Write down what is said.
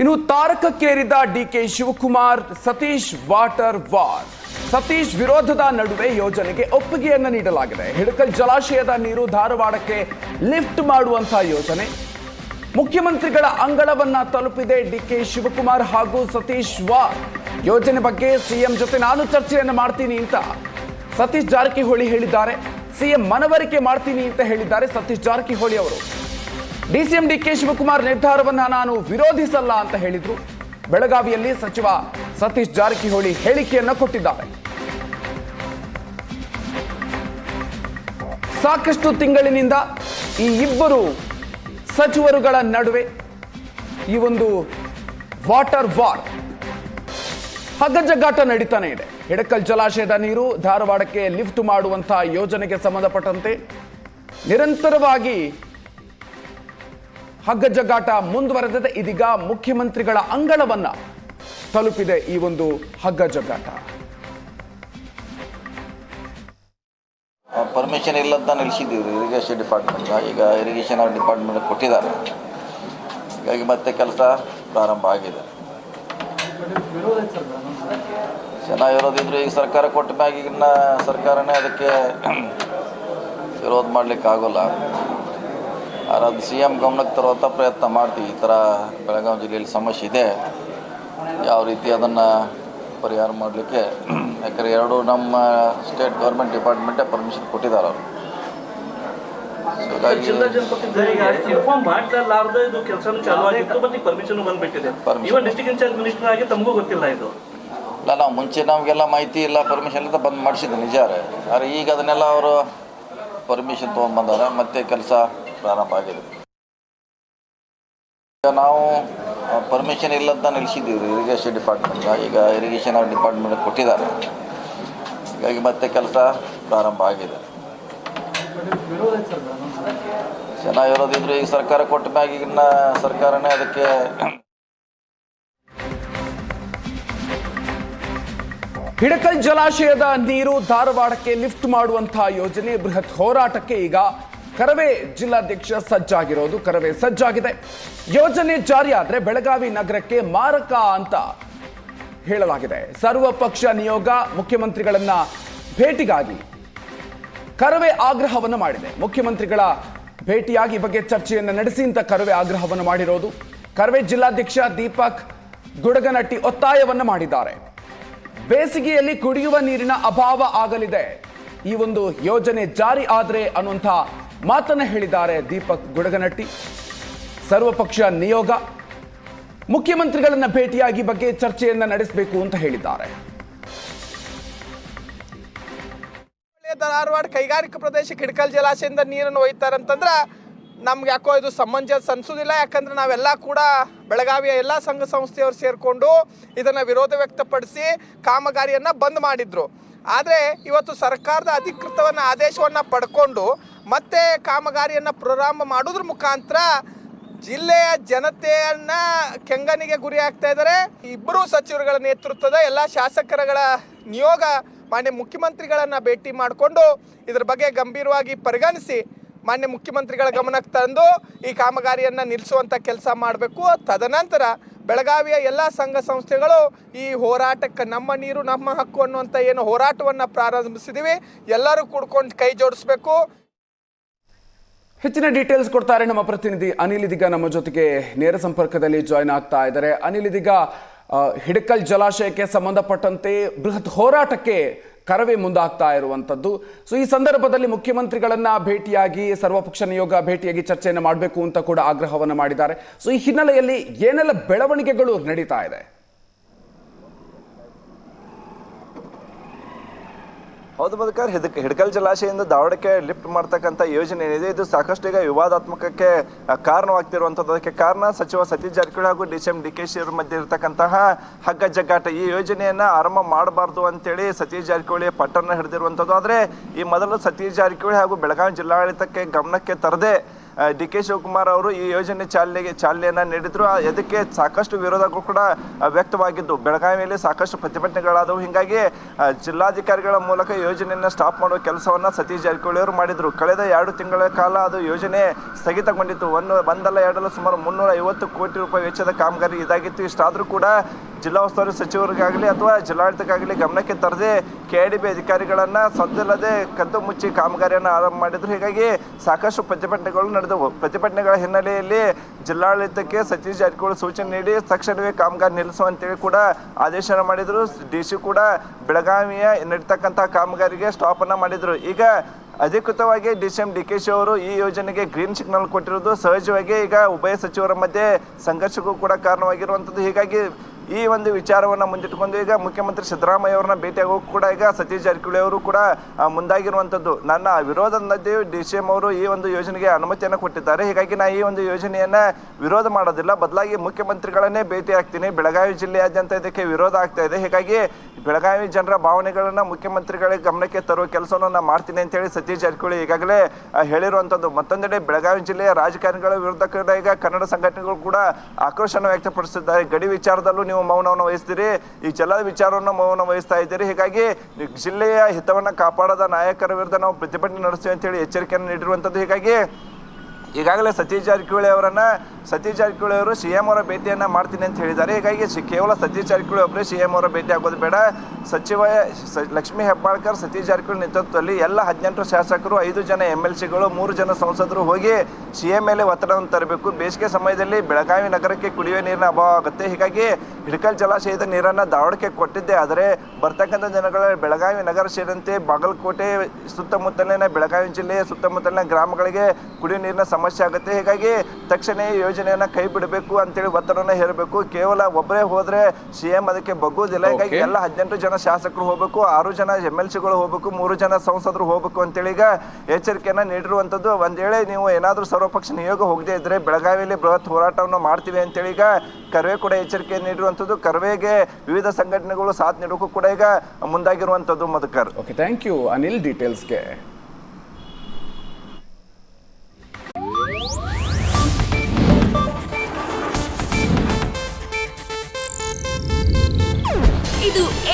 ಇನ್ನು ತಾರಕಕ್ಕೇರಿದ DK Shivakumar Satish water war. Satish ವಿರೋಧದ ನಡುವೆ ಯೋಜನೆಗೆ ಒಪ್ಪಿಗೆಯನ್ನು ನೀಡಲಾಗಿದೆ. ಹಿಡಕಲ್ ಜಲಾಶಯದ ನೀರು ಧಾರವಾಡಕ್ಕೆ ಲಿಫ್ಟ್ ಮಾಡುವಂತಹ ಯೋಜನೆ. ಮುಖ್ಯಮಂತ್ರಿಗಳ ಅಂಗಳವನ್ನ ತಲುಪಿದೆ ಡಿಕೆ ಶಿವಕುಮಾರ್ ಹಾಗೂ ಸತೀಶ್ ವಾರ್. ಯೋಜನೆ ಬಗ್ಗೆ ಸಿಎಂ ಜೊತೆ ನಾನು ಚರ್ಚೆಯನ್ನು ಮಾಡ್ತೀನಿ ಅಂತ ಸತೀಶ್ ಜಾರಕಿಹೊಳಿ ಹೇಳಿದ್ದಾರೆ. ಸಿಎಂ ಮನವರಿಕೆ ಮಾಡ್ತೀನಿ ಅಂತ ಹೇಳಿದ್ದಾರೆ ಸತೀಶ್ ಜಾರಕಿಹೊಳಿ ಅವರು. ಡಿಸಿಎಂ ಡಿಕೆ ಶಿವಕುಮಾರ್ ನಿರ್ಧಾರವನ್ನ ನಾನು ವಿರೋಧಿಸಲ್ಲ ಅಂತ ಹೇಳಿದ್ರು. ಬೆಳಗಾವಿಯಲ್ಲಿ ಸಚಿವ ಸತೀಶ್ ಜಾರಕಿಹೊಳಿ ಹೇಳಿಕೆಯನ್ನ ಕೊಟ್ಟಿದ್ದಾರೆ. ಸಾಕಷ್ಟು ತಿಂಗಳಿನಿಂದ ಈ ಇಬ್ಬರು ಸಚಿವರುಗಳ ನಡುವೆ ಈ ಒಂದು ವಾಟರ್ ವಾರ್, ಹಗ್ಗಜಗ್ಗಾಟ ನಡೀತಾನೆ ಇದೆ. ಹಿಡಕಲ್ ಜಲಾಶಯದ ನೀರು ಧಾರವಾಡಕ್ಕೆ ಲಿಫ್ಟ್ ಮಾಡುವಂತಹ ಯೋಜನೆಗೆ ಸಂಬಂಧಪಟ್ಟಂತೆ ನಿರಂತರವಾಗಿ ಹಗ್ಗಜಗ್ಗಾಟ ಮುಂದುವರೆದಿದೆ. ಇದೀಗ ಮುಖ್ಯಮಂತ್ರಿಗಳ ಅಂಗಳವನ್ನ ತಲುಪಿದೆ ಈ ಒಂದು ಹಗ್ಗ ಜಗ್ಗಾಟ ಪರ್ಮಿಷನ್ ಇಲ್ಲಂತ ನಿಲ್ಲಿಸಿದ್ದೀವಿ ಇರಿಗೇಷನ್ ಡಿಪಾರ್ಟ್ಮೆಂಟ್ ಈಗ ಇರಿಗೇಷನ್ ಡಿಪಾರ್ಟ್ಮೆಂಟ್ ಕೊಟ್ಟಿದ್ದಾರೆ. ಹೀಗಾಗಿ ಮತ್ತೆ ಕೆಲಸ ಪ್ರಾರಂಭ ಆಗಿದೆ. ಜನ ವಿರೋಧಿದ್ರು, ಈಗ ಸರ್ಕಾರ ಕೊಟ್ಟ ಮ್ಯಾಗ ಈಗಿನ ಸರ್ಕಾರನೇ ಅದಕ್ಕೆ ವಿರೋಧ ಮಾಡ್ಲಿಕ್ಕೆ ಆಗೋಲ್ಲ ಅದು ಸಿ ಎಂ ಗಮನಕ್ಕೆ ತರುವಂಥ ಪ್ರಯತ್ನ ಮಾಡ್ತೀವಿ. ಈ ಥರ ಬೆಳಗಾವಿ ಜಿಲ್ಲೆಯಲ್ಲಿ ಸಮಸ್ಯೆ ಇದೆ. ಯಾವ ರೀತಿ ಅದನ್ನು ಪರಿಹಾರ ಮಾಡಲಿಕ್ಕೆ? ಯಾಕಂದರೆ ಎರಡು ನಮ್ಮ ಸ್ಟೇಟ್ ಗೌರ್ಮೆಂಟ್ ಡಿಪಾರ್ಟ್ಮೆಂಟೇ ಪರ್ಮಿಷನ್ ಕೊಟ್ಟಿದ್ದಾರೆ ಅವರು. ಹೀಗಾಗಿ ಜಿಲ್ಲಾ ಜನಪದ ಇನ್ಫಾರ್ಮ್ ಮಾಡ್ಲಾರ್ದ ಇದು ಕೆಲಸನೂ ಚಾಲು ಆಗಿತ್ತು ಮತ್ತೆ ಪರ್ಮಿಷನ್ ಬಂದ್ಬಿಟ್ಟಿದೆ. Permission. ಇವನ್ ಇನ್ಚಾರ್ಜ್ ಮಿನಿಸ್ಟರ್ ತಮಗೂ ಗೊತ್ತಿಲ್ಲ ಇದು. ಇಲ್ಲ ನಾವು ಮುಂಚೆ ನಮಗೆಲ್ಲ ಮಾಹಿತಿ ಇಲ್ಲ ಪರ್ಮಿಷನ್ ಅಂತ ಬಂದ್ ಮಾಡಿಸಿದ್ದೆ ನಿಜ ಆದ್ರೆ ಆದರೆ ಈಗ ಅದನ್ನೆಲ್ಲ ಅವರು ಪರ್ಮಿಷನ್ ತೊಗೊಂಡ್ಬಂದಾರೆ ಮತ್ತೆ ಕೆಲಸ ಪ್ರಾರಂಭ ಆಗಿದೆ. ಈಗ ನಾವು ಪರ್ಮಿಷನ್ ಇಲ್ಲಂತ ನಿಲ್ಲಿಸಿದ್ದೀವಿ ಇರಿಗೇಷನ್ ಡಿಪಾರ್ಟ್ಮೆಂಟ್ ಈಗ ಇರಿಗೇಷನ್ ಡಿಪಾರ್ಟ್ಮೆಂಟ್ ಕೊಟ್ಟಿದ್ದಾರೆ. ಹೀಗಾಗಿ ಮತ್ತೆ ಕೆಲಸ ಪ್ರಾರಂಭ ಆಗಿದೆ. ಜನ ವಿರೋಧಿದ್ರು ಈಗ ಸರ್ಕಾರ ಕೊಟ್ಟ ಸರ್ಕಾರನೇ ಅದಕ್ಕೆ ಹಿಡಕಲ್ ಜಲಾಶಯದ ನೀರು ಧಾರವಾಡಕ್ಕೆ ಲಿಫ್ಟ್ ಮಾಡುವಂತಹ ಯೋಜನೆ ಬೃಹತ್ ಹೋರಾಟಕ್ಕೆ ಈಗ ಕರವೇ ಜಿಲ್ಲಾಧ್ಯಕ್ಷ ಸಜ್ಜಾಗಿರೋದು, ಕರವೇ ಸಜ್ಜಾಗಿದೆ. ಯೋಜನೆ ಜಾರಿಯಾದ್ರೆ ಬೆಳಗಾವಿ ನಗರಕ್ಕೆ ಮಾರಕ ಅಂತ ಹೇಳಲಾಗಿದೆ. ಸರ್ವಪಕ್ಷ ನಿಯೋಗ ಮುಖ್ಯಮಂತ್ರಿಗಳನ್ನ ಭೇಟಿಗಾಗಿ ಕರವೇ ಆಗ್ರಹವನ್ನು ಮಾಡಿದೆ. ಮುಖ್ಯಮಂತ್ರಿಗಳ ಭೇಟಿಯಾಗಿ ಬಗ್ಗೆ ಚರ್ಚೆಯನ್ನು ನಡೆಸಿ ಅಂತ ಕರವೇ ಆಗ್ರಹವನ್ನು ಮಾಡಿರೋದು. ಕರವೇ ಜಿಲ್ಲಾಧ್ಯಕ್ಷ ದೀಪಕ್ ಗುಡಗನಟ್ಟಿ ಒತ್ತಾಯವನ್ನು ಮಾಡಿದ್ದಾರೆ. ಬೇಸಿಗೆಯಲ್ಲಿ ಕುಡಿಯುವ ನೀರಿನ ಅಭಾವ ಆಗಲಿದೆ. ಈ ಒಂದು ಯೋಜನೆ ಜಾರಿ ಆದರೆ ಅನ್ನುವಂಥ ಮಾತನ್ನ ಹೇಳಿದ್ದಾರೆ ದೀಪಕ್ ಗುಡಗನಟ್ಟಿ. ಸರ್ವಪಕ್ಷ ನಿಯೋಗ ಮುಖ್ಯಮಂತ್ರಿಗಳನ್ನು ಭೇಟಿಯಾಗಿ ಬಗ್ಗೆ ಚರ್ಚೆಯನ್ನು ನಡೆಸಬೇಕು ಅಂತ ಹೇಳಿದ್ದಾರೆ. ಧಾರವಾಡ ಕೈಗಾರಿಕಾ ಪ್ರದೇಶ ಕಿಡ್ಕಲ್ ಜಲಾಶಯದಿಂದ ನೀರನ್ನು ಒಯ್ತಾರೆ ಅಂತಂದ್ರೆ ನಮ್ಗೆ ಯಾಕೋ ಇದು ಸಮಂಜಸ ಅನ್ಸೋದಿಲ್ಲ. ಯಾಕಂದ್ರೆ ನಾವೆಲ್ಲ ಕೂಡ ಬೆಳಗಾವಿಯ ಎಲ್ಲ ಸಂಘ ಸಂಸ್ಥೆಯವರು ಸೇರಿಕೊಂಡು ಇದನ್ನು ವಿರೋಧ ವ್ಯಕ್ತಪಡಿಸಿ ಕಾಮಗಾರಿಯನ್ನು ಬಂದ್ ಮಾಡಿದ್ರು. ಆದರೆ ಇವತ್ತು ಸರ್ಕಾರದ ಅಧಿಕೃತವನ್ನ ಆದೇಶವನ್ನು ಪಡ್ಕೊಂಡು ಮತ್ತೆ ಕಾಮಗಾರಿಯನ್ನು ಪ್ರಾರಂಭ ಮಾಡೋದ್ರ ಮುಖಾಂತರ ಜಿಲ್ಲೆಯ ಜನತೆಯನ್ನ ಕೆಂಗನಿಗೆ ಗುರಿ ಆಗ್ತಾ ಇದ್ದಾರೆ. ಇಬ್ಬರು ಸಚಿವರುಗಳ ನೇತೃತ್ವದ ಎಲ್ಲ ಶಾಸಕರಗಳ ನಿಯೋಗ ಮಾನ್ಯ ಮುಖ್ಯಮಂತ್ರಿಗಳನ್ನ ಭೇಟಿ ಮಾಡಿಕೊಂಡು ಇದ್ರ ಬಗ್ಗೆ ಗಂಭೀರವಾಗಿ ಪರಿಗಣಿಸಿ ಮಾನ್ಯ ಮುಖ್ಯಮಂತ್ರಿಗಳ ಗಮನಕ್ಕೆ ತಂದು ಈ ಕಾಮಗಾರಿಯನ್ನು ನಿಲ್ಲಿಸುವಂಥ ಕೆಲಸ ಮಾಡಬೇಕು. ತದನಂತರ ಬೆಳಗಾವಿಯ ಎಲ್ಲ ಸಂಘ ಸಂಸ್ಥೆಗಳು ಈ ಹೋರಾಟಕ್ಕೆ ನಮ್ಮ ನೀರು, ನಮ್ಮ ಹಕ್ಕು ಅನ್ನುವಂಥ ಏನು ಹೋರಾಟವನ್ನು ಪ್ರಾರಂಭಿಸಿದ್ದೀವಿ ಎಲ್ಲರೂ ಕೂಡ್ಕೊಂಡು ಕೈ ಜೋಡಿಸ್ಬೇಕು. ಹೆಚ್ಚಿನ ಡೀಟೇಲ್ಸ್ ಕೊಡ್ತಾರೆ ನಮ್ಮ ಪ್ರತಿನಿಧಿ ಅನಿಲ್ ಇದೀಗ ನಮ್ಮ ಜೊತೆಗೆ ನೇರ ಸಂಪರ್ಕದಲ್ಲಿ ಜಾಯ್ನ್ ಆಗ್ತಾ ಇದ್ದಾರೆ. ಅನಿಲ್ ಇದೀಗ ಹಿಡಕಲ್ ಜಲಾಶಯಕ್ಕೆ ಸಂಬಂಧಪಟ್ಟಂತೆ ಬೃಹತ್ ಹೋರಾಟಕ್ಕೆ ಕರವೇ ಮುಂದಾಗ್ತಾ ಇರುವಂತದ್ದು. ಸೊ ಈ ಸಂದರ್ಭದಲ್ಲಿ ಮುಖ್ಯಮಂತ್ರಿಗಳನ್ನ ಭೇಟಿಯಾಗಿ, ಸರ್ವಪಕ್ಷ ನಿಯೋಗ ಭೇಟಿಯಾಗಿ ಚರ್ಚೆಯನ್ನು ಮಾಡಬೇಕು ಅಂತ ಕೂಡ ಆಗ್ರಹವನ್ನು ಮಾಡಿದ್ದಾರೆ. ಸೊ ಈ ಹಿನ್ನೆಲೆಯಲ್ಲಿ ಏನೆಲ್ಲ ಬೆಳವಣಿಗೆಗಳು ನಡೀತಾ ಇದೆ? ಹೌದು ಬದುಕರ್ ಹಿದಕ್ ಹಿಡ್ಕಲ್ ಜಲಾಶಯದಿಂದ ದಾವಣಕ್ಕೆ ಲಿಫ್ಟ್ ಮಾಡ್ತಕ್ಕಂಥ ಯೋಜನೆ ಏನಿದೆ, ಇದು ಸಾಕಷ್ಟು ಈಗ ವಿವಾದಾತ್ಮಕಕ್ಕೆ ಕಾರಣವಾಗ್ತಿರುವಂಥದ್ದಕ್ಕೆ ಕಾರಣ ಸಚಿವ ಸತೀಶ್ ಜಾರಕಿಹೊಳಿ ಹಾಗೂ D C M D K Shi ಅವರ ಮಧ್ಯೆ ಇರತಕ್ಕಂತಹ ಹಗ್ಗ ಜಗ್ಗಾಟ. ಈ ಯೋಜನೆಯನ್ನು ಆರಂಭ ಮಾಡಬಾರ್ದು ಅಂತೇಳಿ ಸತೀಶ್ ಜಾರಕಿಹೊಳಿ ಪಟ್ಟಣ ಹಿಡಿದಿರುವಂಥದ್ದು. ಆದರೆ ಈ ಮೊದಲು ಸತೀಶ್ ಜಾರಕಿಹೊಳಿ ಹಾಗೂ ಬೆಳಗಾವಿ ಜಿಲ್ಲಾಡಳಿತಕ್ಕೆ ಗಮನಕ್ಕೆ ತರದೆ ಡಿ ಕೆ ಶಿವಕುಮಾರ್ ಅವರು ಈ ಯೋಜನೆ ಚಾಲನೆಗೆ ಚಾಲನೆಯನ್ನು ನೀಡಿದ್ರು. ಅದಕ್ಕೆ ಸಾಕಷ್ಟು ವಿರೋಧಗಳು ಕೂಡ ವ್ಯಕ್ತವಾಗಿದ್ದು. ಬೆಳಗಾವಿಯಲ್ಲಿ ಸಾಕಷ್ಟು ಪ್ರತಿಭಟನೆಗಳಾದವು. ಹೀಗಾಗಿ ಜಿಲ್ಲಾಧಿಕಾರಿಗಳ ಮೂಲಕ ಯೋಜನೆಯನ್ನು ಸ್ಟಾಪ್ ಮಾಡುವ ಕೆಲಸವನ್ನು ಸತೀಶ್ ಜಾರಕಿಹೊಳಿ ಅವರು ಮಾಡಿದರು. ಕಳೆದ ಎರಡು ತಿಂಗಳ ಕಾಲ ಅದು ಯೋಜನೆ ಸ್ಥಗಿತಗೊಂಡಿತ್ತು. ಒಂದು ಒಂದಲ್ಲ ಎರಡಲ್ಲ ಸುಮಾರು ಮುನ್ನೂರ ಐವತ್ತು ಕೋಟಿ ರೂಪಾಯಿ ವೆಚ್ಚದ ಕಾಮಗಾರಿ ಇದಾಗಿತ್ತು. ಇಷ್ಟಾದರೂ ಕೂಡ ಜಿಲ್ಲಾ ಉಸ್ತುವಾರಿ ಸಚಿವರಿಗಾಗಲಿ ಅಥವಾ ಜಿಲ್ಲಾಡಳಿತಕ್ಕಾಗಲಿ ಗಮನಕ್ಕೆ ತರದೆ ಕೆ ಡಿ ಬಿ ಅಧಿಕಾರಿಗಳನ್ನು ಸದ್ದಿಲ್ಲದೆ ಕದ್ದು ಮುಚ್ಚಿ ಕಾಮಗಾರಿಯನ್ನು ಆರಂಭ ಮಾಡಿದ್ರು. ಹೀಗಾಗಿ ಸಾಕಷ್ಟು ಪ್ರತಿಭಟನೆಗಳು ನಡೆದವು ಪ್ರತಿಭಟನೆಗಳ ಹಿನ್ನೆಲೆಯಲ್ಲಿ ಜಿಲ್ಲಾಡಳಿತಕ್ಕೆ ಸತೀಶ್ ಜಾರಕಿಹೊಳಿ ಸೂಚನೆ ನೀಡಿ ತಕ್ಷಣವೇ ಕಾಮಗಾರಿ ನಿಲ್ಲಿಸುವಂತೇಳಿ ಕೂಡ ಆದೇಶ ಮಾಡಿದರು. ಡಿ ಸಿ ಕೂಡ ಬೆಳಗಾವಿಯ ನಡೀತಕ್ಕಂಥ ಕಾಮಗಾರಿಗೆ ಸ್ಟಾಪ್ ಮಾಡಿದರು ಮಾಡಿದ್ರು. ಈಗ ಅಧಿಕೃತವಾಗಿ D C M, D K Shi ಅವರು ಈ ಯೋಜನೆಗೆ ಗ್ರೀನ್ ಸಿಗ್ನಲ್ ಕೊಟ್ಟಿರೋದು ಸಹಜವಾಗಿ ಈಗ ಉಭಯ ಸಚಿವರ ಮಧ್ಯೆ ಸಂಘರ್ಷಕ್ಕೂ ಕೂಡ ಕಾರಣವಾಗಿರುವಂಥದ್ದು. ಹೀಗಾಗಿ ಈ ಒಂದು ವಿಚಾರವನ್ನು ಮುಂದಿಟ್ಟುಕೊಂಡು ಈಗ ಮುಖ್ಯಮಂತ್ರಿ ಸಿದ್ದರಾಮಯ್ಯ ಅವರನ್ನ ಭೇಟಿಯಾಗೋ ಕೂಡ ಈಗ ಸತೀಶ್ ಜಾರಕಿಹೊಳಿ ಅವರು ಕೂಡ ಮುಂದಾಗಿರುವಂಥದ್ದು ನನ್ನ ವಿರೋಧದ ಡಿ ಸಿ ಎಂ ಅವರು ಈ ಒಂದು ಯೋಜನೆಗೆ ಅನುಮತಿಯನ್ನು ಕೊಟ್ಟಿದ್ದಾರೆ. ಹೀಗಾಗಿ ನಾ ಈ ಒಂದು ಯೋಜನೆಯನ್ನು ವಿರೋಧ ಮಾಡೋದಿಲ್ಲ. ಬದಲಾಗಿ ಮುಖ್ಯಮಂತ್ರಿಗಳನ್ನೇ ಭೇಟಿ ಆಗ್ತೀನಿ. ಬೆಳಗಾವಿ ಜಿಲ್ಲೆಯಾದ್ಯಂತ ಇದಕ್ಕೆ ವಿರೋಧ ಆಗ್ತಾ ಇದೆ. ಹೀಗಾಗಿ ಬೆಳಗಾವಿ ಜನರ ಭಾವನೆಗಳನ್ನು ಮುಖ್ಯಮಂತ್ರಿಗಳಿಗೆ ಗಮನಕ್ಕೆ ತರುವ ಕೆಲಸವನ್ನು ನಾನು ಮಾಡ್ತೀನಿ ಅಂತೇಳಿ ಸತೀಶ್ ಜಾರಕಿಹೊಳಿ ಈಗಾಗಲೇ ಹೇಳಿರುವಂಥದ್ದು ಮತ್ತೊಂದೆಡೆ ಬೆಳಗಾವಿ ಜಿಲ್ಲೆಯ ರಾಜಕಾರಣಿಗಳ ವಿರುದ್ಧ ಕೂಡ ಈಗ ಕನ್ನಡ ಸಂಘಟನೆಗಳು ಕೂಡ ಆಕ್ರೋಶನ ವ್ಯಕ್ತಪಡಿಸಿದ್ದಾರೆ. ಗಡಿ ವಿಚಾರದಲ್ಲೂ ನೀವು ಮೌನವನ್ನು ವಹಿಸ್ತೀರಿ, ಈ ಜಲ ವಿಚಾರವನ್ನು ಮೌನ ವಹಿಸ್ತಾ ಇದ್ದೀರಿ. ಹೀಗಾಗಿ ಜಿಲ್ಲೆಯ ಹಿತವನ್ನು ಕಾಪಾಡದ ನಾಯಕರ ವಿರುದ್ಧ ನಾವು ಪ್ರತಿಭಟನೆ ನಡೆಸ್ತೀವಿ ಅಂತೇಳಿ ಎಚ್ಚರಿಕೆಯನ್ನು ನೀಡಿರುವಂಥದ್ದು. ಹೀಗಾಗಿ ಈಗಾಗಲೇ ಸತೀಶ್ ಜಾರಕಿಹೊಳಿ ಅವರನ್ನು, ಸತೀಶ್ ಜಾರಕಿಹೊಳಿ ಅವರು ಸಿ ಎಂ ಅವರ ಭೇಟಿಯನ್ನು ಮಾಡ್ತೀನಿ ಅಂತ ಹೇಳಿದ್ದಾರೆ. ಹೀಗಾಗಿ ಕೇವಲ ಸತೀಶ್ ಜಾರಕಿಹೊಳಿ ಒಬ್ಬರೇ ಸಿ ಎಂ ಅವರ ಭೇಟಿ ಆಗೋದು ಬೇಡ. ಸಚಿವ ಸ- ಲಕ್ಷ್ಮೀ ಹೆಬ್ಬಾಳ್ಕರ್ ಸತೀಶ್ ಜಾರಕಿಹೊಳಿ ನೇತೃತ್ವದಲ್ಲಿ ಎಲ್ಲ ಹದಿನೆಂಟು ಶಾಸಕರು ಐದು ಜನ ಎಂ ಎಲ್ ಸಿಗಳು ಮೂರು ಜನ ಸಂಸದರು ಹೋಗಿ ಸಿ ಎಂ ಮೇಲೆ ಒತ್ತಡವನ್ನು ತರಬೇಕು. ಬೇಸಿಗೆ ಸಮಯದಲ್ಲಿ ಬೆಳಗಾವಿ ನಗರಕ್ಕೆ ಕುಡಿಯುವ ನೀರಿನ ಅಭಾವ ಆಗುತ್ತೆ. ಹೀಗಾಗಿ ಹಿಡಕಲ್ ಜಲಾಶಯದ ನೀರನ್ನು ದಾವಣಕ್ಕೆ ಕೊಟ್ಟಿದ್ದೆ. ಆದರೆ ಬರ್ತಕ್ಕಂಥ ಜನಗಳ ಬೆಳಗಾವಿ ನಗರ ಸೇರಿದಂತೆ ಬಾಗಲಕೋಟೆ ಸುತ್ತಮುತ್ತಲಿನ ಬೆಳಗಾವಿ ಜಿಲ್ಲೆಯ ಸುತ್ತಮುತ್ತಲಿನ ಗ್ರಾಮಗಳಿಗೆ ಕುಡಿಯುವ ನೀರಿನ ಸಮಸ್ಯೆ ಆಗುತ್ತೆ. ಹೀಗಾಗಿ ತಕ್ಷಣ ಈ ಯೋಜನೆಯನ್ನು ಕೈ ಬಿಡಬೇಕು ಅಂತೇಳಿ ಒತ್ತಡವನ್ನು ಹೇರಬೇಕು. ಕೇವಲ ಒಬ್ಬರೇ ಹೋದರೆ ಸಿ ಎಂ ಅದಕ್ಕೆ ಬಗ್ಗುವುದಿಲ್ಲ. ಹೀಗಾಗಿ. ಎಲ್ಲ ಹದಿನೆಂಟು ಜನ ಶಾಸಕರು ಹೋಗಬೇಕು, ಆರು ಜನ ಎಂ ಎಲ್ ಸಿಗಳು ಹೋಗಬೇಕು, ಮೂರು ಜನ ಸಂಸದರು ಹೋಗಬೇಕು ಅಂತೇಳಿ ಈಗ ಎಚ್ಚರಿಕೆಯನ್ನು ನೀಡಿರುವಂಥದ್ದು. ಒಂದು ವೇಳೆ ನೀವು ಏನಾದರೂ ಸರ್ವಪಕ್ಷ ನಿಯೋಗ ಹೋಗದೇ ಇದ್ದರೆ ಬೆಳಗಾವಿಯಲ್ಲಿ ಬೃಹತ್ ಹೋರಾಟವನ್ನು ಮಾಡ್ತೀವಿ ಅಂತೇಳಿ ಈಗ ಕರ್ವೆ ಕೂಡ ಎಚ್ಚರಿಕೆ ನೀಡಿರುವಂಥದ್ದು. ಕರ್ವೆಗೆ ವಿವಿಧ ಸಂಘಟನೆಗಳು ಸಾಥ್ ನೀಡೋಕ್ಕೂ ಕೂಡ ಈಗ ಮುಂದಾಗಿರುವಂಥದ್ದು, Madhukar. Okay thank you Anil ಡೀಟೇಲ್ಸ್ಗೆ